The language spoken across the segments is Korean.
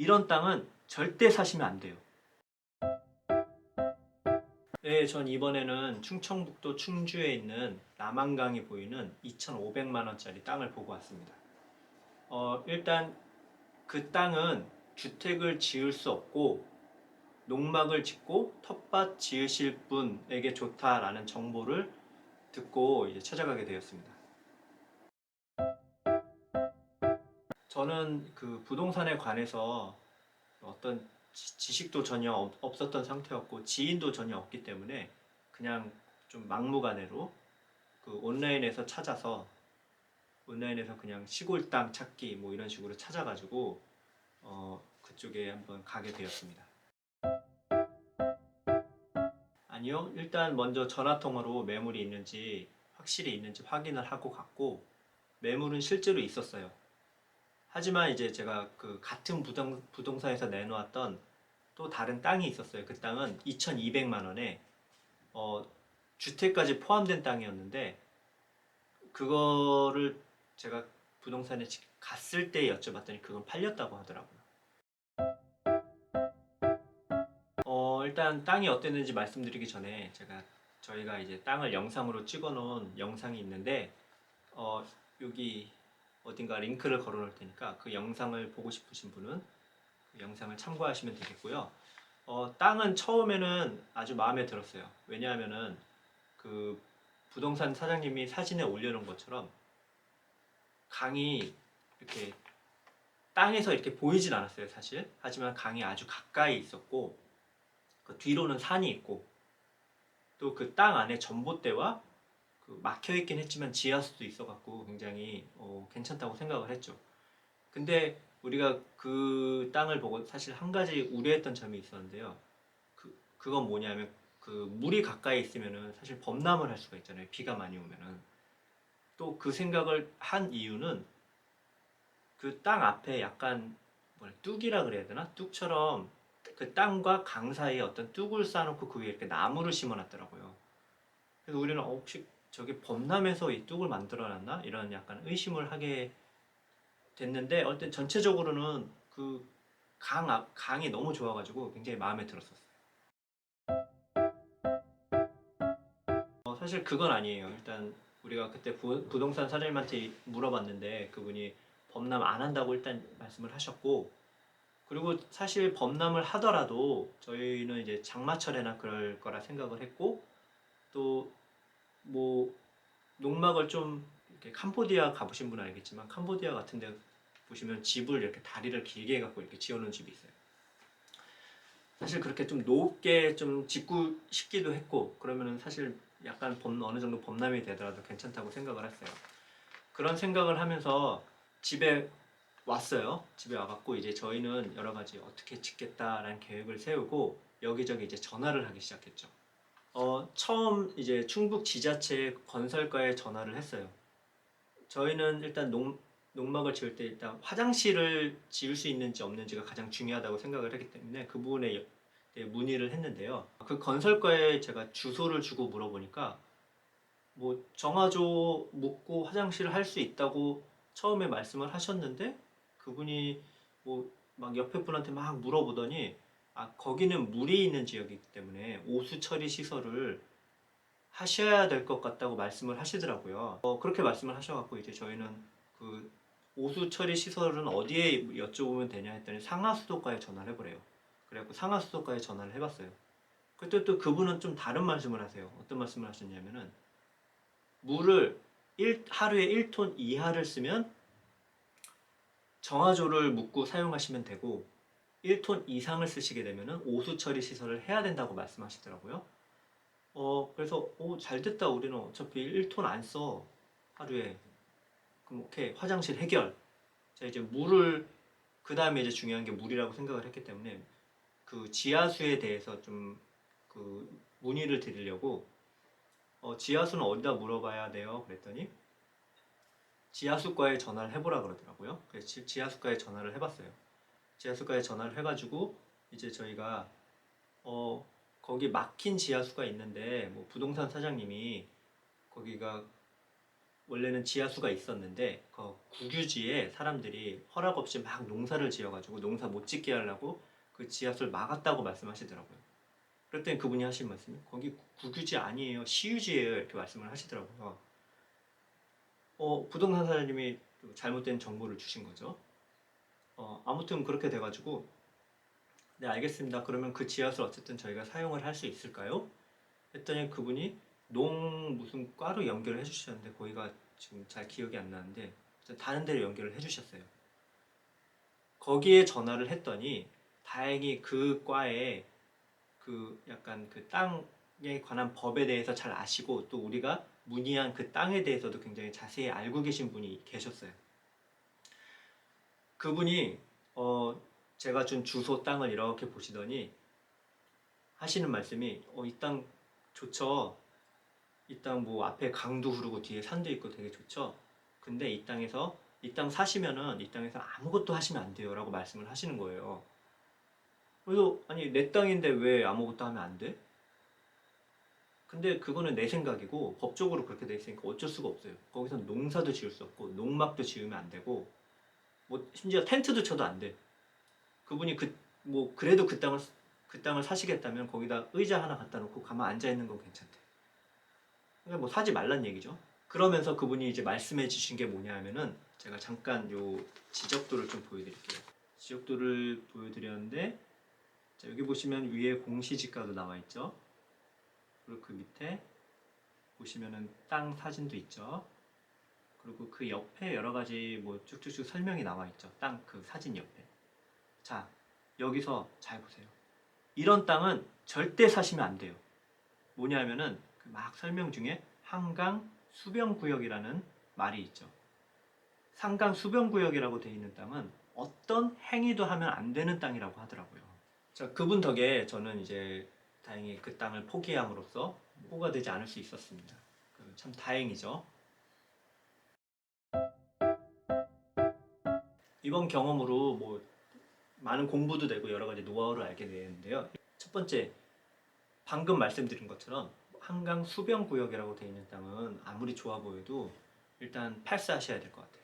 이런 땅은 절대 사시면 안 돼요. 네, 전 이번에는 충청북도 충주에 있는 남한강이 보이는 2,500만 원짜리 땅을 보고 왔습니다. 어, 일단 그 땅은 주택을 지을 수 없고 농막을 짓고 텃밭 지으실 분에게 좋다라는 정보를 듣고 이제 찾아가게 되었습니다. 저는 그 부동산에 관해서 어떤 지- 지식도 전혀 없- 없었던 상태였고 지인도 전혀 없기 때문에 그냥 좀 막무가내로 그 온라인에서 찾아서 온라인에서 그냥 시골 땅 찾기 뭐 이런 식으로 찾아가지고 어 그쪽에 한번 가게 되었습니다. 아니요, 일단 먼저 전화 통화로 매물이 있는지 확실히 있는지 확인을 하고 갔고 매물은 실제로 있었어요. 하지만 이제 제가 그 같은 부동, 부동산에서 내놓았던 또 다른 땅이 있었어요. 그 땅은 2,200만 원에 어, 주택까지 포함된 땅이었는데 그거를 제가 부동산에 지- 갔을 때 여쭤봤더니 그건 팔렸다고 하더라고요. 어, 일단 땅이 어땠는지 말씀드리기 전에 제가 저희가 이제 땅을 영상으로 찍어 놓은 영상이 있는데 어, 여기 어딘가 링크를 걸어 놓을 테니까 그 영상을 보고 싶으신 분은 그 영상을 참고하시면 되겠고요. 어, 땅은 처음에는 아주 마음에 들었어요. 왜냐하면은 그 부동산 사장님이 사진에 올려놓은 것처럼 강이 이렇게 땅에서 이렇게 보이진 않았어요, 사실. 하지만 강이 아주 가까이 있었고 그 뒤로는 산이 있고 또 그 땅 안에 전봇대와 그 막혀 있긴 했지만 지하수도 있어 갖고 굉장히 어, 괜찮다고 생각을 했죠. 근데 우리가 그 땅을 보고 사실 한 가지 우려했던 점이 있었는데요. 그 그건 뭐냐면 그 물이 가까이 있으면은 사실 범람을 할 수가 있잖아요. 비가 많이 오면은 또 그 생각을 한 이유는 그 땅 앞에 약간 뭐 뚝이라 그래야 되나? 뚝처럼 그 땅과 강 사이에 어떤 뚝을 쌓아놓고 그 위에 이렇게 나무를 심어놨더라고요. 그래서 우리는 어, 혹시 저게 범람해서 이 뚝을 만들어놨나 이런 약간 의심을 하게 됐는데 어쨌든 전체적으로는 그강 앞, 강이 너무 좋아가지고 굉장히 마음에 들었었어요. 어, 사실 그건 아니에요. 일단 우리가 그때 부, 부동산 사장님한테 물어봤는데 그분이 범람 안 한다고 일단 말씀을 하셨고 그리고 사실 범람을 하더라도 저희는 이제 장마철에나 그럴 거라 생각을 했고 또 뭐 농막을 좀 이렇게 캄보디아 가보신 분은 알겠지만 캄보디아 같은 데 보시면 집을 이렇게 다리를 길게 해갖고 이렇게 지어놓은 집이 있어요. 사실 그렇게 좀 높게 좀 짓고 싶기도 했고 그러면은 사실 약간 범, 어느 정도 범람이 되더라도 괜찮다고 생각을 했어요. 그런 생각을 하면서 집에 왔어요. 집에 와갖고 이제 저희는 여러 가지 어떻게 짓겠다라는 계획을 세우고 여기저기 이제 전화를 하기 시작했죠. 어, 처음 이제 충북 지자체 건설과에 전화를 했어요. 저희는 일단 농, 농막을 지을 때 일단 화장실을 지을 수 있는지 없는지가 가장 중요하다고 생각을 했기 때문에 그 부분에 여- 네, 문의를 했는데요. 그 건설과에 제가 주소를 주고 물어보니까 뭐 정화조 묻고 화장실을 할 수 있다고 처음에 말씀을 하셨는데 그분이 뭐 막 옆에 분한테 막 물어보더니 아 거기는 물이 있는 지역이기 때문에 오수 처리 시설을 하셔야 될 것 같다고 말씀을 하시더라고요. 어, 그렇게 말씀을 하셔갖고 이제 저희는 그 오수 처리 시설은 어디에 여쭤보면 되냐 했더니 상하수도과에 전화를 해보래요. 그래갖고 상하수도과에 전화를 해봤어요. 그때 또 그분은 좀 다른 말씀을 하세요. 어떤 말씀을 하셨냐면은 물을 일, 하루에 1톤 이하를 쓰면 정화조를 묻고 사용하시면 되고 1톤 이상을 쓰시게 되면은 오수 처리 시설을 해야 된다고 말씀하시더라고요. 어 그래서 오 잘 됐다 우리는 어차피 1톤 안 써 하루에 그럼 오케이 화장실 해결. 자 이제 물을 그 다음에 이제 중요한 게 물이라고 생각을 했기 때문에 그 지하수에 대해서 좀 그 문의를 드리려고 어 지하수는 어디다 물어봐야 돼요? 그랬더니 지하수과에 전화를 해보라 그러더라고요. 그래서 지- 지하수과에 전화를 해봤어요. 지하수과에 전화를 해가지고 이제 저희가 어 거기 막힌 지하수가 있는데 뭐 부동산 사장님이 거기가 원래는 지하수가 있었는데 그 국유지에 사람들이 허락 없이 막 농사를 지어가지고 농사 못 짓게 하려고 그 지하수를 막았다고 말씀하시더라고요. 그랬더니 그분이 하신 말씀이 거기 국유지 아니에요 시유지예요 이렇게 말씀을 하시더라고요. 어 부동산 사장님이 또 잘못된 정보를 주신 거죠. 어 아무튼 그렇게 돼가지고 네 알겠습니다. 그러면 그 지하수를 어쨌든 저희가 사용을 할 수 있을까요? 했더니 그분이 농 무슨 과로 연결을 해주셨는데 거기가 지금 잘 기억이 안 나는데 다른 데로 연결을 해주셨어요. 거기에 전화를 했더니 다행히 그 과에 그 약간 그 땅에 관한 법에 대해서 잘 아시고 또 우리가 문의한 그 땅에 대해서도 굉장히 자세히 알고 계신 분이 계셨어요. 그분이 어 제가 준 주소 땅을 이렇게 보시더니 하시는 말씀이 어 이 땅 좋죠. 이 땅 뭐 앞에 강도 흐르고 뒤에 산도 있고 되게 좋죠. 근데 이 땅에서 이 땅 사시면은 이 땅에서 아무것도 하시면 안 돼요라고 말씀을 하시는 거예요. 그래서 아니 내 땅인데 왜 아무것도 하면 안 돼? 근데 그거는 내 생각이고 법적으로 그렇게 돼 있으니까 어쩔 수가 없어요. 거기서 농사도 지을 수 없고 농막도 지으면 안 되고 뭐 심지어 텐트도 쳐도 안 돼. 그분이 그 뭐 그래도 그 땅을 그 땅을 사시겠다면 거기다 의자 하나 갖다 놓고 가만 앉아 있는 건 괜찮대. 그러니까 뭐 사지 말란 얘기죠. 그러면서 그분이 이제 말씀해 주신 게 뭐냐면은 제가 잠깐 요 지적도를 좀 보여드릴게요. 지적도를 보여드렸는데 자, 여기 보시면 위에 공시지가도 나와 있죠. 그리고 그 밑에 보시면은 땅 사진도 있죠. 그리고 그 옆에 여러 가지 뭐 쭉쭉쭉 설명이 나와 있죠. 땅 그 사진 옆에. 자, 여기서 잘 보세요. 이런 땅은 절대 사시면 안 돼요. 뭐냐면은 그 막 설명 중에 한강 수변 구역이라는 말이 있죠. 상강 수변 구역이라고 되어 있는 땅은 어떤 행위도 하면 안 되는 땅이라고 하더라고요. 자, 그분 덕에 저는 이제 다행히 그 땅을 포기함으로써 호가 되지 않을 수 있었습니다. 그참 다행이죠. 이번 경험으로 뭐 많은 공부도 되고 여러 가지 노하우를 알게 되는데요. 첫 번째, 방금 말씀드린 것처럼 한강 수변 구역이라고 되어 있는 땅은 아무리 좋아 보여도 일단 패스하셔야 될 것 같아요.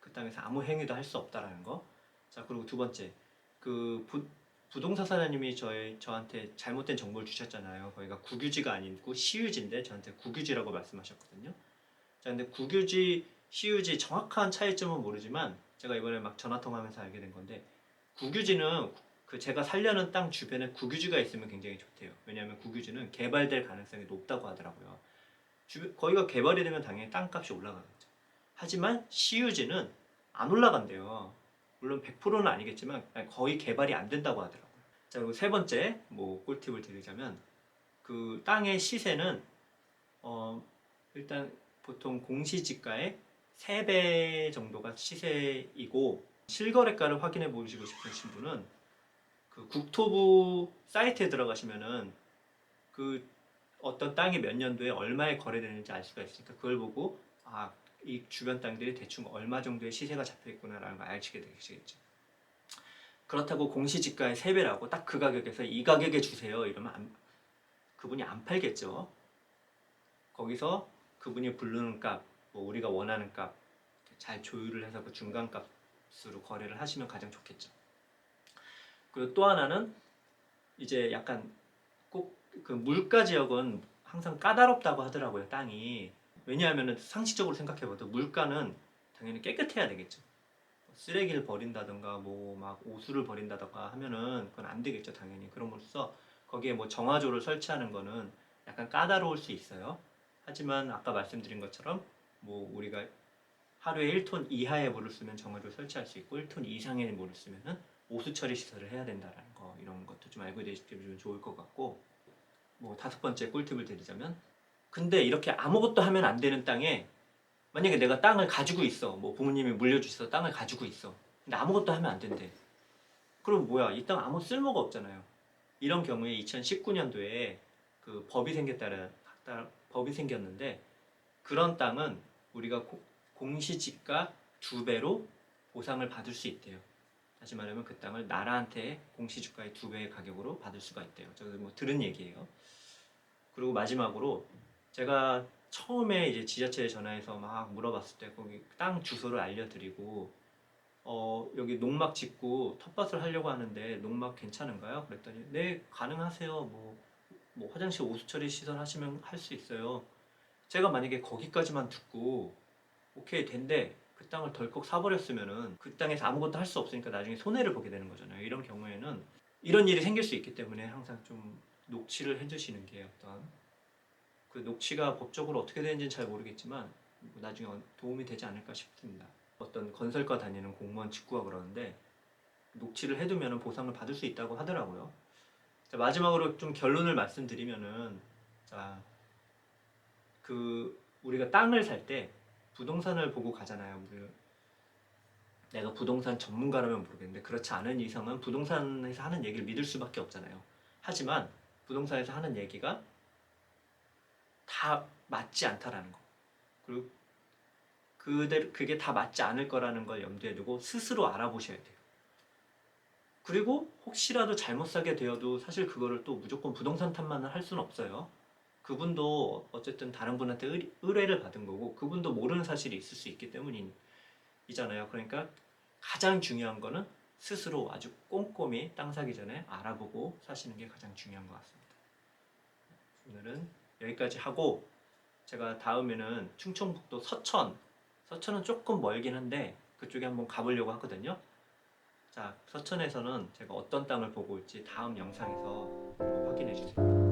그 땅에서 아무 행위도 할 수 없다라는 거. 자 그리고 두 번째, 그 부, 부동산 사장님이 저희 저한테 잘못된 정보를 주셨잖아요. 거기가 국유지가 아니고 시유지인데 저한테 국유지라고 말씀하셨거든요. 자 근데 국유지, 시유지 정확한 차이점은 모르지만 제가 이번에 막 전화 통화하면서 알게 된 건데 국유지는 그 제가 살려는 땅 주변에 국유지가 있으면 굉장히 좋대요. 왜냐하면 국유지는 개발될 가능성이 높다고 하더라고요. 주, 거기가 개발이 되면 당연히 땅값이 올라가겠죠. 하지만 시유지는 안 올라간대요. 물론 100%는 아니겠지만 거의 개발이 안 된다고 하더라고요. 자 그리고 세 번째 뭐 꿀팁을 드리자면 그 땅의 시세는 어 일단 보통 공시지가의 3배 정도가 시세이고 실거래가를 확인해 보시고 싶으신 분은 그 국토부 사이트에 들어가시면은 그 어떤 땅이 몇 년도에 얼마에 거래되는지 알 수가 있으니까 그걸 보고 아 이 주변 땅들이 대충 얼마 정도의 시세가 잡혀 있구나라는 걸 알게 되시겠죠. 그렇다고 공시지가의 3배라고 딱 그 가격에서 이 가격에 주세요 이러면 안, 그분이 안 팔겠죠. 거기서 그분이 부르는 값, 뭐 우리가 원하는 값 잘 조율을 해서 그 중간 값으로 거래를 하시면 가장 좋겠죠. 그리고 또 하나는 이제 약간 꼭 그 물가 지역은 항상 까다롭다고 하더라고요 땅이. 왜냐하면 상식적으로 생각해봐도 물가는 당연히 깨끗해야 되겠죠. 쓰레기를 버린다던가 뭐 막 오수를 버린다던가 하면은 그건 안 되겠죠 당연히. 그럼으로써 거기에 뭐 정화조를 설치하는 거는 약간 까다로울 수 있어요. 하지만 아까 말씀드린 것처럼 뭐 우리가 하루에 1톤 이하의 물을 쓰면 정화조를 설치할 수 있고 1톤 이상의 물을 쓰면은 오수 처리 시설을 해야 된다라는 거 이런 것도 좀 알고 계시면 좋을 것 같고 뭐 다섯 번째 꿀팁을 드리자면 근데 이렇게 아무것도 하면 안 되는 땅에 만약에 내가 땅을 가지고 있어 뭐 부모님이 물려주셔서 땅을 가지고 있어 근데 아무것도 하면 안 된대. 그럼 뭐야? 이 땅 아무 쓸모가 없잖아요. 이런 경우에 2019년도에 그 법이 생겼다는 법이 생겼는데 그런 땅은 우리가 고- 공시지가 두 배로 보상을 받을 수 있대요. 다시 말하면 그 땅을 나라한테 공시지가의 두 배의 가격으로 받을 수가 있대요. 저도 뭐 들은 얘기예요. 그리고 마지막으로 제가 처음에 이제 지자체에 전화해서 막 물어봤을 때 거기 땅 주소를 알려드리고 어 여기 농막 짓고 텃밭을 하려고 하는데 농막 괜찮은가요? 그랬더니 네 가능하세요. 뭐, 뭐 화장실 오수처리 시설 하시면 할 수 있어요. 제가 만약에 거기까지만 듣고 오케이 된대 그 땅을 덜컥 사버렸으면은 그 땅에서 아무것도 할 수 없으니까 나중에 손해를 보게 되는 거잖아요. 이런 경우에는 이런 일이 생길 수 있기 때문에 항상 좀 녹취를 해주시는 게 어떤 그 녹취가 법적으로 어떻게 되는지는 잘 모르겠지만 뭐 나중에 도움이 되지 않을까 싶습니다. 어떤 건설과 다니는 공무원 직구가 그러는데 녹취를 해두면 보상을 받을 수 있다고 하더라고요. 자, 마지막으로 좀 결론을 말씀드리면은 자, 그 우리가 땅을 살 때 부동산을 보고 가잖아요. 내가 부동산 전문가라면 모르겠는데 그렇지 않은 이상은 부동산에서 하는 얘기를 믿을 수밖에 없잖아요. 하지만 부동산에서 하는 얘기가 다 맞지 않다라는 거. 그리고 그대로 그게 다 맞지 않을 거라는 걸 염두에 두고 스스로 알아보셔야 돼요. 그리고 혹시라도 잘못 사게 되어도 사실 그거를 또 무조건 부동산 탓만을 할 수는 없어요. 그분도 어쨌든 다른 분한테 의, 의뢰를 받은 거고 그분도 모르는 사실이 있을 수 있기 때문이잖아요. 그러니까 가장 중요한 거는 스스로 아주 꼼꼼히 땅 사기 전에 알아보고 사시는 게 가장 중요한 것 같습니다. 오늘은 여기까지 하고 제가 다음에는 충청북도 서천 서천은 조금 멀긴 한데 그쪽에 한번 가보려고 하거든요. 자 서천에서는 제가 어떤 땅을 보고 올지 다음 영상에서 확인해 주세요.